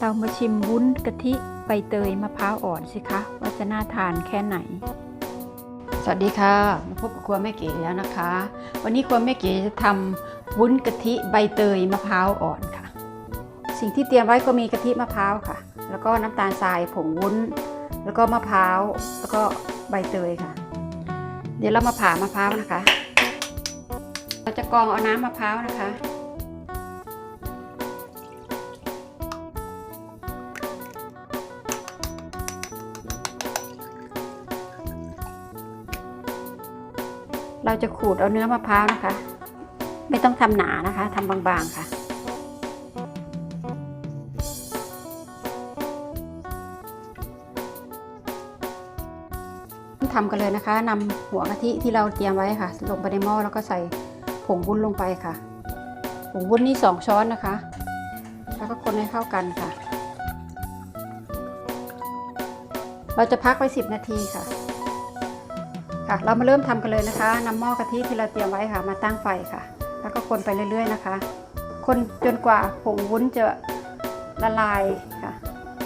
เรามาชิมวุ้นกะทิใบเตยมะพร้าวอ่อนสิคะว่าจะน่าทานแค่ไหน สวัสดีค่ะ มาพบกับครัวแม่เก๋แล้วนะคะ วันนี้ครัวแม่เก๋จะทำวุ้นกะทิใบเตยมะพร้าวอ่อนค่ะ สิ่งที่เตรียมไว้ก็มีกะทิมะพร้าวค่ะ แล้วก็น้ำตาลทรายผงวุ้น แล้วก็มะพร้าวแล้วก็ใบเตยค่ะ เดี๋ยวเรามาผ่ามะพร้าวนะคะ เราจะกรองเอาน้ำมะพร้าวนะคะ เราจะขูดเอาเนื้อมะพร้าวนะคะ ไม่ต้องทำหนานะคะทำบางๆค่ะทำกันเลยนะคะนำหัวกะทิที่เราเตรียมไว้ค่ะ ลงไปในหม้อแล้วก็ใส่ผงวุ้นลงไปค่ะ ผงวุ้นนี่สองช้อนนะคะ แล้วก็คนให้เข้ากันค่ะ เราจะพักไว้ 10 นาทีค่ะ ค่ะ เรามาเริ่มทำกันเลยนะคะนำหม้อกะทิที่เราเตรียมไว้ค่ะ มาตั้งไฟค่ะ แล้วก็คนไปเรื่อย ๆ นะคะ คนจนกว่าผงวุ้นจะละลายค่ะ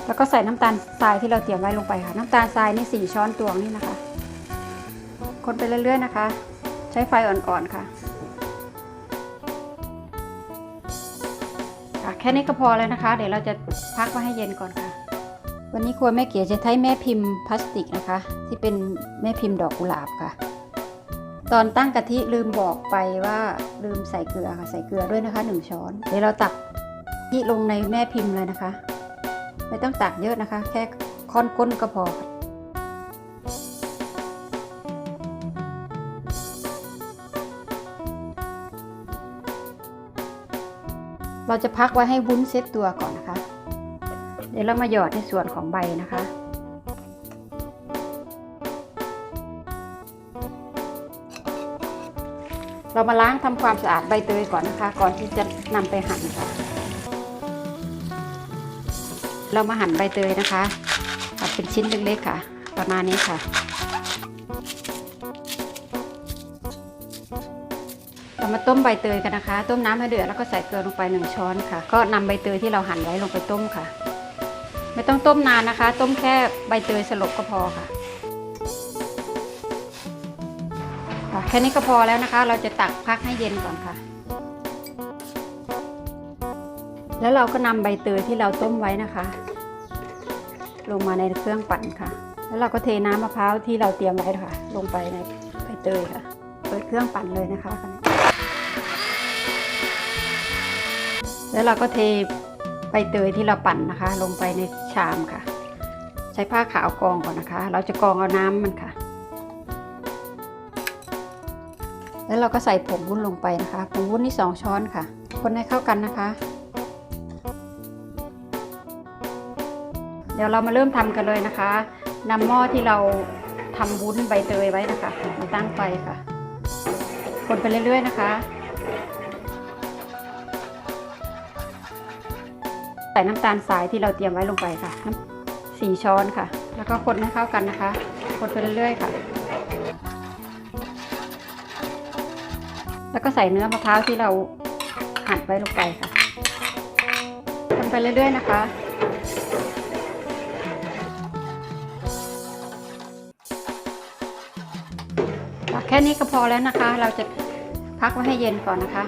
แล้วก็ใส่น้ำตาลทรายที่เราเตรียมไว้ลงไปค่ะ น้ำตาลทรายนี่สี่ช้อนตวงนี่นะคะ คนไปเรื่อย ๆ นะคะ ใช้ไฟอ่อนๆค่ะค่ะ แค่นี้ก็พอแล้วนะคะ เดี๋ยวเราจะพักไว้ให้เย็นก่อนค่ะ วันนี้ครัวแม่เก๋จะใช้แม่พิมพ์พลาสติกนะคะ ที่เป็นแม่พิมพ์ดอกกุหลาบค่ะ ตอนตั้งกะทิลืมบอกไปว่าลืมใส่เกลือค่ะใส่เกลือด้วยนะคะหนึ่งช้อน เดี๋ยวเราตักที่ลงในแม่พิมพ์เลยนะคะ ไม่ต้องตักเยอะนะคะ แค่ค่อนก้นก็พอเราจะพักไว้ให้วุ้นเซตตัวก่อนนะคะ เดี๋ยวเรามาหยอดในส่วนของใบนะคะเรามาล้างทำความสะอาดใบเตยก่อนนะคะ ก่อนที่จะนำไปหั่นค่ะ เรามาหั่นใบเตยนะคะตัดเป็นชิ้นเล็กๆค่ะ ประมาณนี้ค่ะ เรามาต้มใบเตยกันนะคะ ต้มน้ำให้เดือดแล้วก็ใส่เกลือลงไปหนึ่งช้อนค่ะ ก็นำใบเตยที่เราหั่นไว้ลงไปต้มค่ะ ไม่ต้องต้มนานนะคะ ต้มแค่ใบเตยสลบก็พอค่ะ แค่นี้ก็พอแล้วนะคะ เราจะตักพักให้เย็นก่อนค่ะ แล้วเราก็นำใบเตยที่เราต้มไว้นะคะ ลงมาในเครื่องปั่นค่ะ แล้วเราก็เทน้ำมะพร้าวที่เราเตรียมไว้ค่ะ ลงไปในใบเตยค่ะ เปิดเครื่องปั่นเลยนะคะ แล้วเราก็เท ใบเตยที่เราปั่นนะคะ ลงไปในชามค่ะ ใช้ผ้าขาวกรองก่อนนะคะ เราจะกรองเอาน้ำมันค่ะ แล้วเราก็ใส่ผงวุ้นลงไปนะคะผงวุ้นนี่สองช้อนค่ะ คนให้เข้ากันนะคะ เดี๋ยวเรามาเริ่มทำกันเลยนะคะนำหม้อที่เราทำวุ้นใบเตยไว้นะคะมาตั้งไฟค่ะ คนไปเรื่อยๆนะคะ ใส่น้ำตาลทรายที่เราเตรียมไว้ลงไปค่ะน้ำสี่ช้อนค่ะ แล้วก็คนให้เข้ากันนะคะ คนไปเรื่อยๆค่ะ แล้วก็ใส่เนื้อมะพร้าวที่เราหั่นไว้ลงไปค่ะคนไปเรื่อยๆนะคะแค่นี้ก็พอแล้วนะคะ เราจะพักไว้ให้เย็นก่อนนะคะ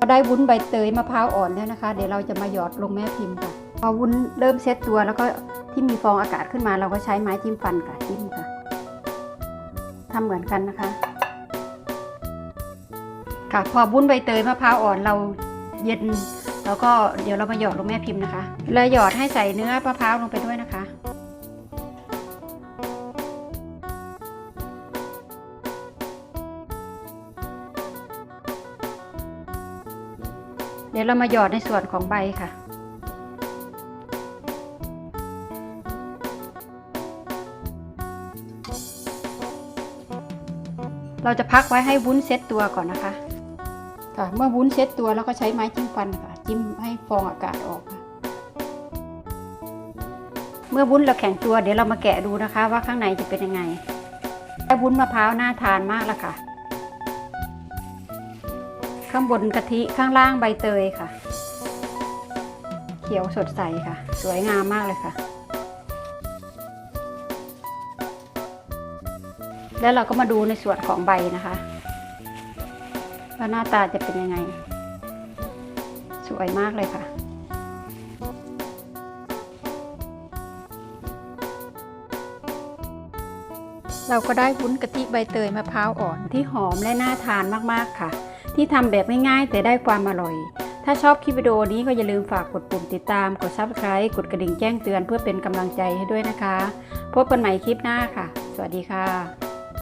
เราได้วุ้นใบเตยมะพร้าวอ่อนแล้วนะคะ เดี๋ยวเราจะมาหยอดลงแม่พิมพ์ค่ะพอวุ้นเริ่มเซตตัวแล้วก็ที่มีฟองอากาศขึ้นมาเราก็ใช้ไม้จิ้มฟันค่ะจิ้มค่ะทำเหมือนกันนะคะ ค่ะพอวุ้นใบเตยมะพร้าวอ่อนเราเย็นแล้วก็เดี๋ยวเรามาหยอดลงแม่พิมพ์นะคะ แล้วหยอดให้ใส่เนื้อมะพร้าวลงไปด้วยนะคะ ดี๋ยวเรามาหยอดในส่วนของใบค่ะ เราจะพักไว้ให้วุ้นเซตตัวก่อนนะคะ ค่ะ เมื่อวุ้นเซตตัวแล้วก็ใช้ไม้จิ้มฟันค่ะ จิ้มให้ฟองอากาศออกค่ะ เมื่อวุ้นเราแข็งตัวเดี๋ยวเรามาแกะดูนะคะ ว่าข้างในจะเป็นยังไงได้วุ้นมะพร้าวน่าทานมากล้วค่ะ ข้างบนกะทิข้างล่างใบเตยค่ะ เขียวสดใสค่ะ สวยงามมากเลยค่ะ แล้วเราก็มาดูในส่วนของใบนะคะว่าหน้าตาจะเป็นยังไง สวยมากเลยค่ะเราก็ได้วุ้นกะทิใบเตยมะพร้าวอ่อนที่หอมและน่าทานมาก ๆ ค่ะ ที่ทำแบบง่ายๆแต่ได้ความอร่อย ถ้าชอบคลิปวิดีโอนี้ก็อย่าลืมฝากกดปุ่มติดตาม กด Subscribe กดกระดิ่งแจ้งเตือนเพื่อเป็นกำลังใจให้ด้วยนะคะ พบกันใหม่คลิปหน้าค่ะ สวัสดีค่ะ